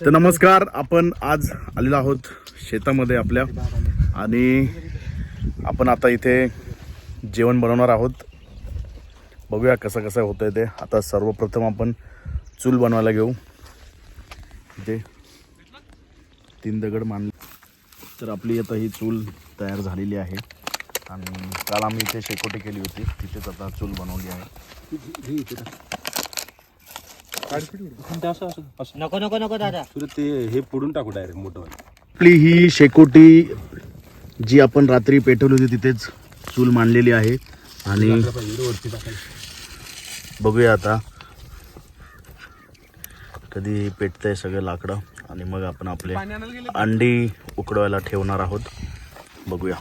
तर नमस्कार आपण आज आलेलो आहोत शेतामध्ये आपल्या. आणि आपण आता इथे जेवण बनवणार आहोत. बघूया कसं कसं होतं आहे ते. आता सर्वप्रथम आपण चूल बनवायला घेऊ. इथे तीन दगड मांडले. तर आपली आता ही चूल तयार झालेली आहे. आणि काल आम्ही इथे शेकोटी केली होती. तिथेच आता चूल बनवली आहे. नको नको नको दादा. ते हे फोडून टाकू डायरेक्ट मोठं आपली ही शेकोटी जी आपण रात्री पेटवली होती तिथेच चूल मांडलेली आहे. आणि बघूया आता कधी पेटतंय सगळं लाकडं. आणि मग आपण आपले अंडी उकडवायला ठेवणार आहोत. बघूया.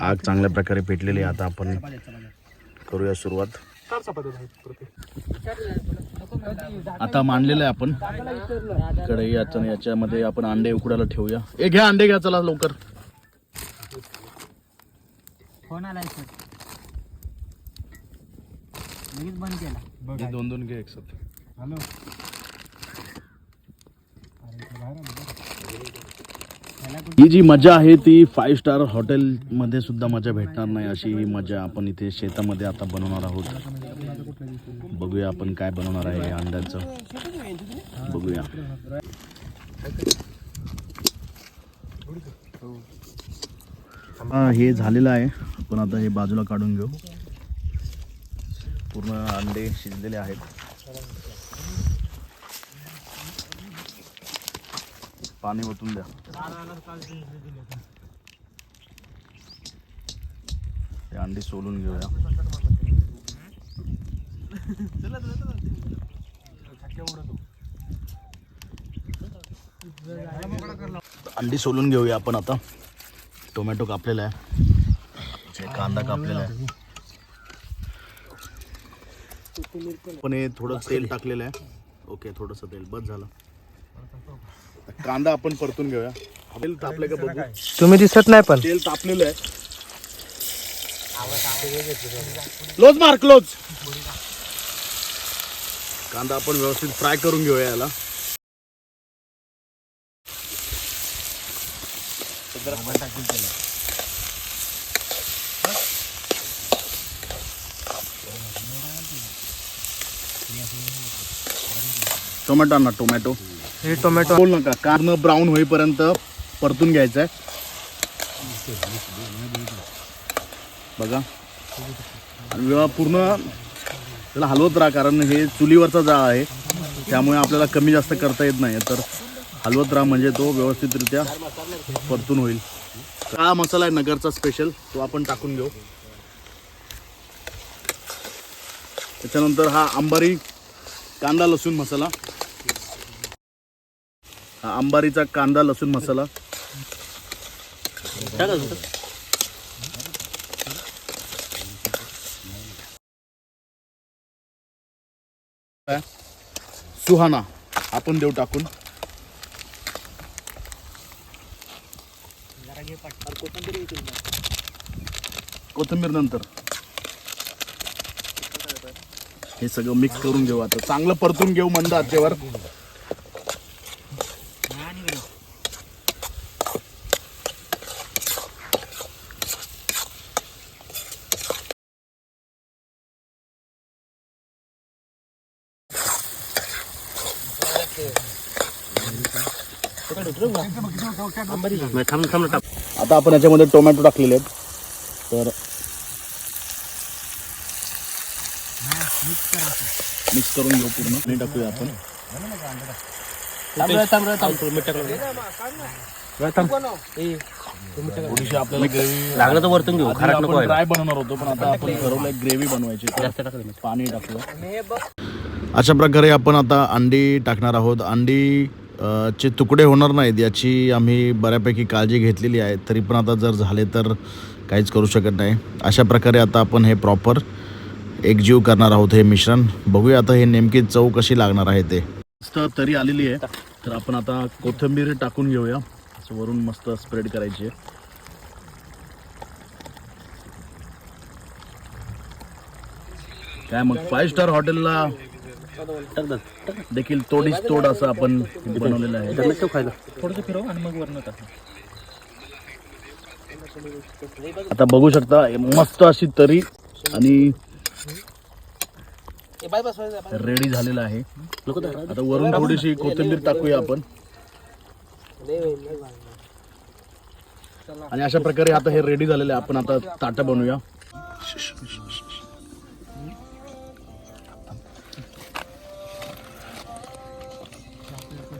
आग चांगल्या प्रकारे पेटलेली आहे. आता आपण करूया सुरुवात. आता मांडलेलं आहे आपण. कढई याच्या याच्यामध्ये आपण अंडे उकडायला ठेवूया. ए घ्या अंडे घ्या चला लवकर. फोन आलाय सर. लगेच बंद केला. दोन दोन घे एक हॅलो. ही जी मजा आहे ती फाईव्ह स्टार हॉटेलमध्ये सुद्धा मजा भेटणार नाही अशी ही मजा आपण इथे शेतामध्ये आता बनवणार आहोत. बघूया आपण काय बनवणार आहे अंड्याचं. बघूया. हा हे झालेलं आहे. आपण आता हे बाजूला काढून घेऊ. पूर्ण अंडे शिजलेले आहेत. पाणी ओतून द्या. ते अंडी सोलून घेऊया. अंडी सोलून घेऊया आपण आता. टोमॅटो कापलेला आहे. कांदा कापलेला आहे. पण हे थोडं तेल टाकलेलं आहे. ओके थोडंसं तेल. बस झालं. कांदा आपण परतून घेऊया. तेल तापले का बघू? तुम्ही दिसत नाही पण. तेल तापलेलं आहे. क्लोज मार क्लोज कांदा आपण व्यवस्थित फ्राय करून घेऊया याला. टोमॅटो आणा टोमॅटो. हे टोमॅटो बोल नका कारण ब्राऊन होईपर्यंत परतून घ्यायचं आहे बघा. आणि पूर्ण त्याला हलवत राहा कारण हे चुलीवरचा जाळ आहे. त्यामुळे आपल्याला कमी जास्त करता येत नाही. तर हलवत राहा म्हणजे तो व्यवस्थितरित्या परतून होईल. काळा मसाला आहे नगरचा स्पेशल तो आपण टाकून घेऊ. त्याच्यानंतर हा अंबारी कांदा लसूण मसाला. अंबारीचा कांदा लसूण मसाला. सुहाना आपण देऊ टाकून. कोथिंबीर नंतर. हे सगळं मिक्स करून घेऊ आता. चांगलं परतून घेऊ मंद आचेवर. आता आपण याच्यामध्ये टोमॅटो टाकलेले आहेत. तर मिक्स करून घेऊ पूर्ण. आणि टाकूया आपण. थोडीशी आपल्याला ग्रेव्ही लागलं तर वरतून घेऊ. खराब नको ड्राय बनवणार होतो पण आता आपण ठरवलंय ग्रेव्ही बनवायची. पाणी टाकलं. अशा प्रकारे आपण आता अंडी टाकणार आहोत. अंडी चे तुकडे होणार नाहीत याची आम्ही बऱ्यापैकी काळजी घेतलेली आहे. तरी पण आता जर झाले तर काहीच करू शकत नाही. अशा प्रकारे आता आपण हे प्रॉपर एकजीव करणार आहोत हे मिश्रण. बघूया आता हे नेमकी चव कशी लागणार आहे ते. मस्त तरी आलेली आहे. तर आपण आता कोथिंबीर टाकून घेऊया. असं वरून मस्त स्प्रेड करायची आहे. काय मग? फाईव्ह स्टार हॉटेलला देखील तोडीच तोड असं आपण बनवलेलं आहे. खायला थोडंसं फिरव आणि मग वरण टाक. आता बघू शकता मस्त अशी तरी आणि रेडी झालेलं आहे. आता वरून थोडीशी कोथिंबीर टाकूया आपण. आणि अशा प्रकारे आता हे रेडी झालेलं आहे. आपण आता ताटं बनवूया.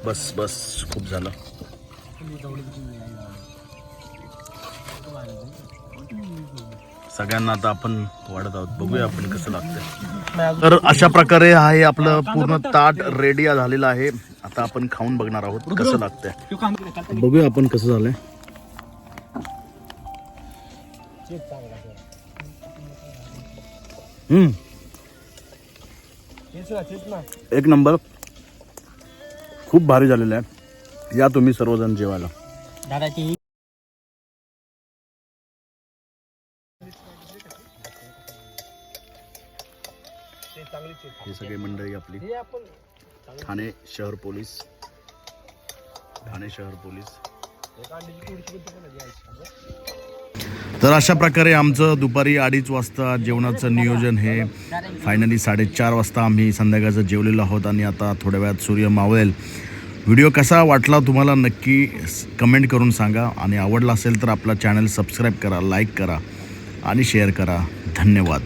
बस बस खूप झालं. सगळ्यांना आता आपण वाढत आहोत. बघूया आपण कसं लागतंय. तर अशा प्रकारे हा हे आपलं पूर्ण ताट रेडी झालेलं आहे. आता आपण खाऊन बघणार आहोत कसं लागतंय. बघूया आपण कसं झालंय. हम्म. एक नंबर. खूप भारी झालेलं आहे. या तुम्ही सर्वजण जेवायला. दादाची हे सगळे मंडळी आपली. ठाणे शहर पोलीस. ठाणे शहर पोलीस. तर अशा प्रकारे आमचं दुपारी अडीच वाजता जेवणाचं नियोजन हे फायनली साडेचार वाजता आम्ही संध्याकाळचं जेवलेलो आहोत आणि आता थोड्या वेळात सूर्य मावळेल. व्हिडिओ कसा वाटला तुम्हाला नक्की कमेंट करून सांगा आणि आवडला असेल तर आपला चॅनल सबस्क्राईब करा लाईक करा आणि शेअर करा. धन्यवाद.